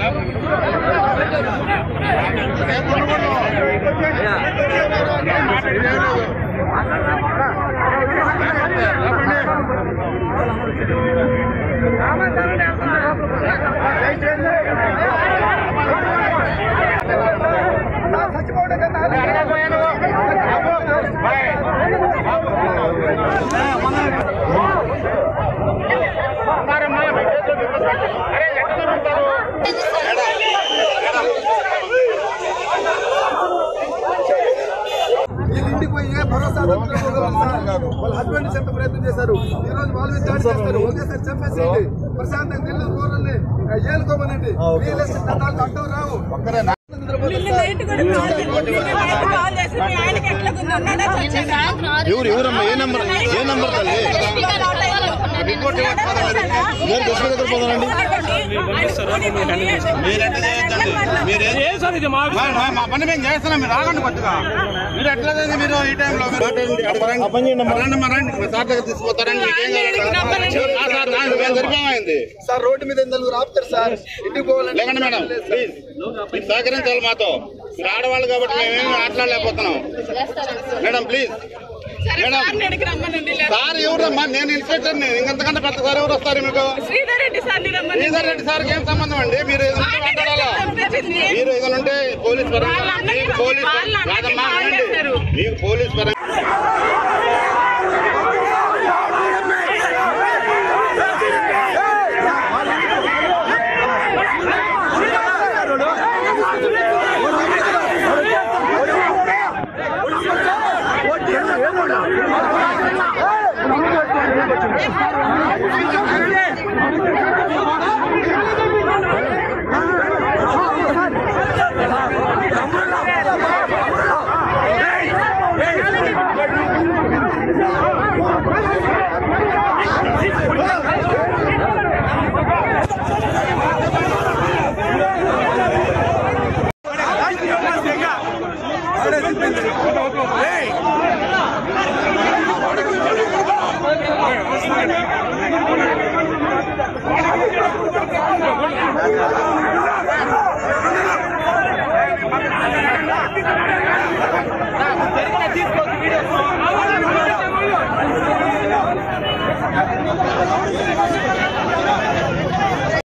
Yeah. ఇంటికి పోయి ఏ భరోసా. వాళ్ళ హస్బెండ్ చెప్పే ప్రయత్నం చేశారు. ఈ రోజు వాళ్ళు దాడి చేస్తారు? ఒకేసారి చెప్పేసేయండి ప్రశాంతంగా ఢిల్లీ కూరల్ని ఏలుకోమనండి. రియల్ ఎస్టేట్ చట్టాలు అడ్డం రావు? ఎవరు ఎవరమ్మా? ఏ నంబర్? ఏ నంబర్ తల్లి మా- పని మేము చేస్తున్నాం మీరు ఆగండి కొద్దిగా మీరు ఎట్లా మీరు ఈ టైంలో రండి. తీసుకుపోతారండి సార్ రోడ్డు మీద నలుగురు ఆపుతారు సార్ ఇంటికి పోవాలంటే మేడం ప్లీజ్ సహకరించాలి మాతో మీరు ఆడవాళ్ళు కాబట్టి మేమేమి మాట్లాడలేకపోతున్నాం మేడం ప్లీజ్ సార్ ఎవరమ్మా? నేను ఇన్స్పెక్టర్ ఇంకంతకంటే పెద్ద సార్ ఎవరు వస్తారు మీకు? శ్రీధర్ రెడ్డి సార్ ఏం సంబంధం అండి? మీరు మీరు ఏదైనా ఉంటే పోలీస్ పరంగా వాళ్ళ అన్నకి మీకు పోలీస్ వాళ్ళ Hey! జరిగిన తీసుకోవచ్చు వీడియో